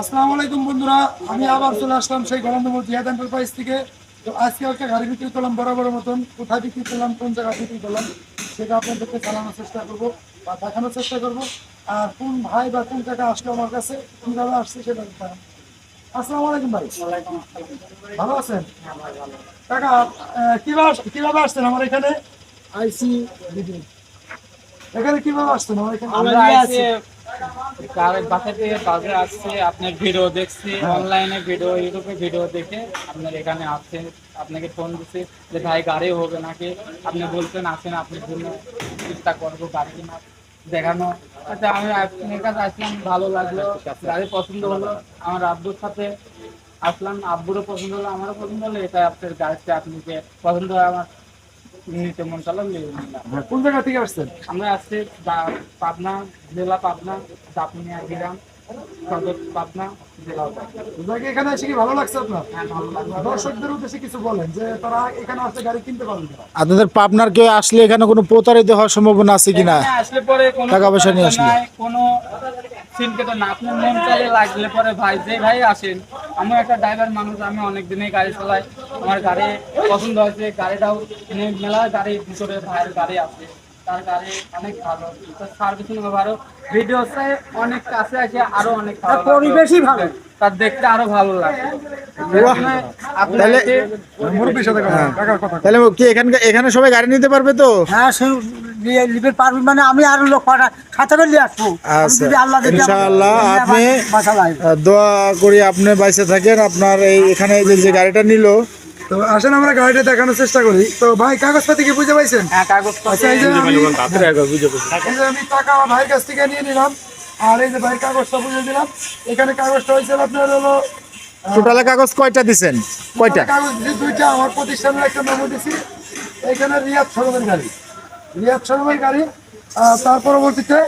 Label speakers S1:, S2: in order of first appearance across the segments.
S1: আসসালামু আলাইকুম বন্ধুরা আমি আবার চলে আসলাম সেই গরমদমর জিহাদ এন্টারপ্রাইজ থেকে। তো আজকে একটা গাড়ি বিক্রি করলাম বরাবর মতন কোথায় বিক্রি করলাম কোন জায়গায় বিক্রি করলাম সেটা আপনাদেরকে জানানোর চেষ্টা করব বা দেখানোর চেষ্টা করব। আর কোন ভাই বা কোন জায়গায় আসলো আমার কাছে কীভাবে আসছে সেটা জানাব। আসসালামু আলাইকুম ভাই। ভালো আছেন? কাকা আহ, কীভাবে কীভাবে আসছেন আমার এখানে? আইসি এখানে কীভাবে আসছেন আমার এখানে?
S2: আমরা বাসা থেকে কাজে আসছে আপনার ভিডিও দেখছি অনলাইনে ভিডিও ইউটিউবে ভিডিও দেখে আপনার এখানে আসছে আপনাকে ফোন দিচ্ছে যে ভাই গাড়ি হবে নাকি? আপনি বলছেন আসেন আপনার জন্য চেষ্টা করব গাড়ি কিনা দেখানো আচ্ছা আমি আপনার কাছে আসলাম ভালো লাগল গাড়ি পছন্দ হলো আমার আব্বুর সাথে আসলাম আব্বুরও পছন্দ হলো আমারও পছন্দ হলো এটা আপনার গাড়িতে আপনাকে পছন্দ হয় আমার নিতে মন চালো
S1: হ্যাঁ, কোন জায়গা থেকে আসছেন?
S2: আমরা আসছি পাবনা জেলা পাবনা দাপনিয়া গ্রাম সদর পাবনা জেলা
S1: আপনাকে এখানে এসে কি ভালো লাগছে আপনার?
S2: হ্যাঁ
S1: দর্শকদের উদ্দেশ্যে কিছু বলেন যে তারা এখানে আসলে গাড়ি কিনতে পারবে না
S3: আপনাদের পাবনার কেউ আসলে এখানে কোনো প্রতারিত হওয়ার সম্ভাবনা আছে কিনা?
S2: আসলে পরে কোনো
S3: টাকা পয়সা নিয়ে আসলে?
S2: কোনো না আপনার মন চালে লাগলে পরে ভাই যে ভাই আসেন আমি একটা ড্রাইভার মানুষ আমি অনেক দিনই গাড়ি চালাই আমার গাড়ি পছন্দ হয়েছে গাড়িটাও মেলা গাড়ির ভিতরে ভাইয়ের গাড়ি আছে তার গাড়ি অনেক ভালো। তার সার্ভিসিং ভালো ভিডিও অনেক কাছে আছে আরও অনেক ভালো পরিবেশই ভালো। তার দেখতে আরও ভালো লাগে
S3: তাহলে- কি এখানে এখানে সবাই গাড়ি নিতে পারবে তো?
S4: হ্যাঁ সে মানে আমি আরও লোক পাঠা সাথে করে নিয়ে আসব। আমি
S3: আচ্ছা।
S4: আল্লাহ
S3: ইনশাআল্লাহ আপনি দোয়া করি আপনি বাইসে থাকেন। আপনার এই এখানে যে গাড়িটা নিল
S1: তো আসেন আমরা গাড়িটা দেখানোর চেষ্টা করি। তো ভাই কাগজপাতি কি বুঝে পাইছেন?
S2: হ্যাঁ কাগজ
S1: আচ্ছা এই যে আমি টাকা ভাইয়ের কাছ থেকে নিয়ে নিলাম। আর এই যে ভাই কাগজটা বুঝে দিলাম। এখানে কাগজটা হয়েছে আপনার হলো
S3: টোটালে কাগজ কয়টা দিছেন? কয়টা?
S1: কাগজ যে দুইটা আমার প্রতিষ্ঠানের একটা মেমো দিছি। এখানে রিয়াদ শোরুমের গাড়ি। রিয়াদ শোরুমের গাড়ি। তার পরবর্তীতে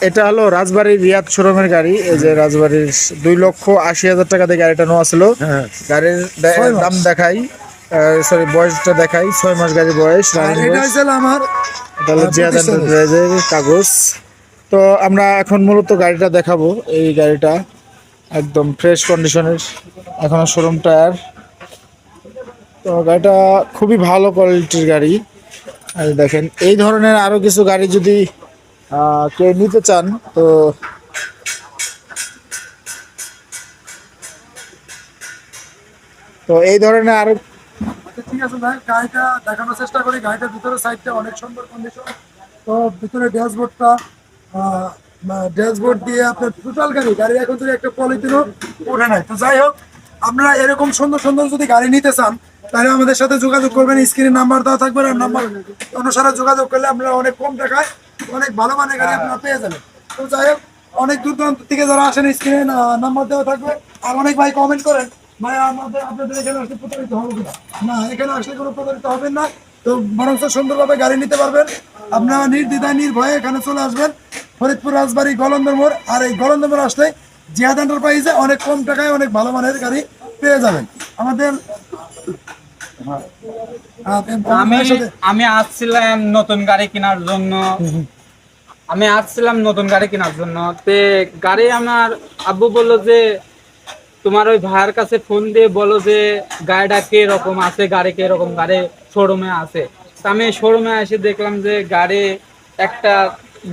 S3: এটা হলো রাজবাড়ির রিয়াদ শোরুমের গাড়ি। এই যে রাজবাড়ির দুই লক্ষ আশি হাজার টাকা দিয়ে গাড়িটা নেওয়া ছিল। গাড়ির দে- দাম দেখাই সরি বয়সটা দেখাই। ছয় মাস গাড়ির বয়স
S1: আমার
S3: জিয়াদ এন্টারপ্রাইজের কাগজ। তো আমরা এখন মূলত গাড়িটা দেখাবো এই গাড়িটা। একদম ফ্রেশ কন্ডিশনের এখনও শোরুম টায়ার তো গাড়িটা খুবই ভালো কোয়ালিটির গাড়ি। আর দেখেন এই ধরনের আরও কিছু গাড়ি যদি কেউ নিতে চান তো তো এই ধরনের আরও
S1: আচ্ছা, ঠিক আছে ভাই গাড়িটা দেখানোর চেষ্টা করি। গাড়িটার ভিতরে সাইডটা অনেক সুন্দর কন্ডিশন তো ভিতরে ড্যাশবোর্ডটা ড্যাশবোর্ড দিয়ে আপনার টোটাল গাড়ি গাড়ি এখন যদি একটা পলিথিনও ওঠে নাই। তো যাই হোক আপনারা এরকম সুন্দর সুন্দর যদি গাড়ি নিতে চান তাহলে আমাদের সাথে যোগাযোগ করবেন। স্ক্রিনে নাম্বার দেওয়া থাকবে আর নাম্বার অনুসারে যোগাযোগ করলে আপনারা অনেক কম টাকায় অনেক ভালো মানের গাড়ি আপনারা পেয়ে যাবেন। তো যাই হোক অনেক দূর দূরান্ত থেকে যারা আসেন স্ক্রিনে নাম্বার দেওয়া থাকবে। আর অনেক ভাই কমেন্ট করেন ভাই আমাদের আপনাদের এখানে আসলে প্রতারিত হবে কিনা? না এখানে আসলে কোনো প্রতারিত হবেন না। তো বরং সুন্দরভাবে গাড়ি নিতে পারবেন। আপনারা নির্দ্বিধায় নির্ভয়ে এখানে চলে আসবেন। ফরিদপুর রাজবাড়ি গলন্দর মোড়। আর এই গলন্দর মোড় আসলে জিয়াদ এন্টারপ্রাইজে অনেক কম টাকায় অনেক ভালো মানের গাড়ি পেয়ে যাবেন। আমাদের হ্যাঁ,
S2: আমি আমি আসছিলাম নতুন গাড়ি কেনার জন্য। আমি আসছিলাম নতুন গাড়ি কেনার জন্য। তে গাড়ি আমার আব্বু বলল যে তোমার ওই ভাইয়ের কাছে ফোন দিয়ে বলো যে গাড়িটা রকম আছে গাড়ি রকম গাড়ি শোরুমে আছে। আমি শোরুমে এসে দেখলাম যে গাড়ি একটা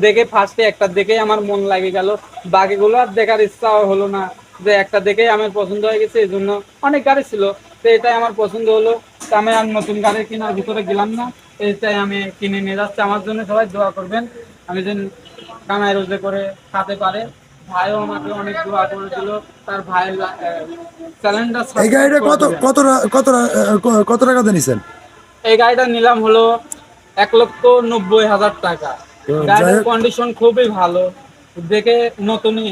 S2: দেখে ফার্স্টে একটা দেখেই আমার মন লাগে গেল। বাকিগুলো আর দেখার ইচ্ছাও হলো না। যে একটা দেখেই আমার পছন্দ হয়ে গেছে এই জন্য অনেক গাড়ি ছিল। তো এটাই আমার পছন্দ হলো। আমি আর নতুন গাড়ি কেনার ভিতরে গেলাম না। এইটাই আমি কিনে নিয়ে যাচ্ছি। আমার জন্য সবাই দোয়া করবেন। আমি যেন কামাই রোজে করে খাতে পারে। ভাইও আমাকে অনেক দোয়া করেছিল। তার ভাইয়ের চ্যালেঞ্জটা
S1: এই গাড়িটা কত কত কত কত টাকাতে নিছেন?
S2: এই গাড়িটা নিলাম হলো এক লক্ষ নব্বই হাজার টাকা। গাড়ির কন্ডিশন খুবই ভালো। দেখে নতুনই।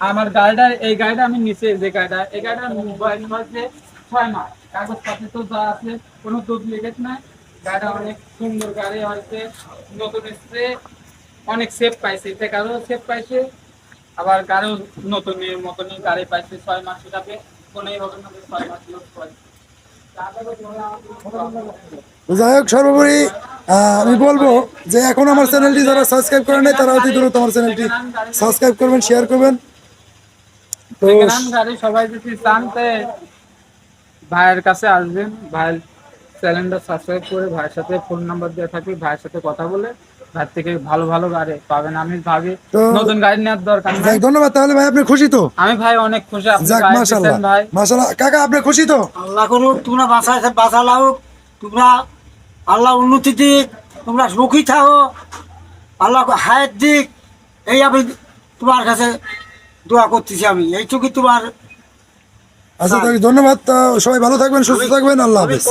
S2: আমার গাড়িটার এই গাড়িটা আমি নিচে যে গাড়িটা এই গাড়িটার বয়স হচ্ছে ছয় মাস। কাগজপত্র তো যা আছে কোনো ডুপ্লিকেট নাই। গাড়িটা অনেক সুন্দর গাড়ি হয়েছে নতুন এসছে। অনেক সেফ পাইছে টেকারও সেফ পাইছে। আবার গাড়িও নতুনের মতনই গাড়ি পাইছে ছয় মাস হিসাবে কোনোই হবে না যে ছয় মাস পাইছে
S1: যাই হোক সর্বোপরি আমি বলব যে এখন আমার চ্যানেলটি যারা সাবস্ক্রাইব করেন নাই তারা অতি দ্রুত আমার চ্যানেলটি সাবস্ক্রাইব করবেন শেয়ার করবেন। তো
S2: গাড়ি সবাই যদি চান ভাইয়ের কাছে আসবেন ভাইয়ের চ্যানেলটা সাবস্ক্রাইব করে ভাইয়ের সাথে ফোন নাম্বার দিয়ে থাকি ভাইয়ের সাথে কথা বলে ভাইয়ের থেকে ভালো ভালো গাড়ি পাবেন। আমি ভাবি নতুন গাড়ি নেওয়ার দরকার নাই।
S1: ধন্যবাদ তাহলে ভাই আপনি খুশি তো?
S2: আমি ভাই অনেক খুশি আপনি
S1: যাক
S2: দিচ্ছেন ভাই।
S1: মাশাল্লাহ কাকা আপনি খুশি তো?
S4: আল্লাহ করুক তোমরা বাঁচা বাঁচা লাও তোমরা আল্লাহ উন্নতি দিক তোমরা সুখী থাকো আল্লাহ হায়ের দিক এই আমি তোমার কাছে দোয়া করতেছি আমি এইটুকু তোমার
S1: আচ্ছা তাহলে ধন্যবাদ। তো সবাই ভালো থাকবেন সুস্থ থাকবেন আল্লাহ হাফেজ।